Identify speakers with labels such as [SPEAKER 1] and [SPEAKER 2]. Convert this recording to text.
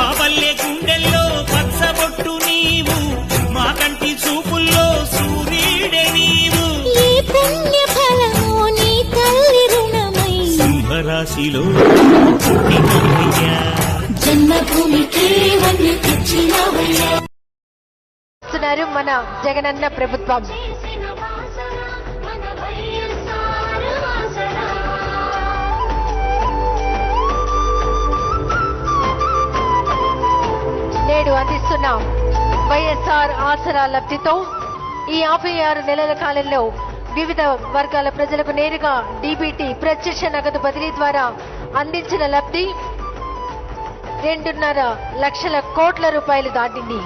[SPEAKER 1] మా పల్లె గుండెల్లో పచ్చబొట్టు నీవు మా కంటి చూపుల్లో సూర్యుడే నీవు.
[SPEAKER 2] ఈ పుణ్య ఫలము నీ తల్లి రుణమై.
[SPEAKER 1] సింహరాశిలో పుట్టినవయ్యా.
[SPEAKER 2] జన్మభూమికి వన్య తెచ్చినవయ్యా.
[SPEAKER 3] చేస్తున్నారు మన జగనన్న ప్రభుత్వం. నేడు వైఎస్ఆర్ ఆసరా లబ్ధితో ఈ యాభై ఆరు నెలల కాలంలో వివిధ వర్గాల ప్రజలకు నేరుగా డీబీటీ ప్రత్యక్ష నగదు బదిలీ ద్వారా అందించిన లబ్ధి రెండున్నర లక్షల కోట్ల రూపాయలు దాటింది.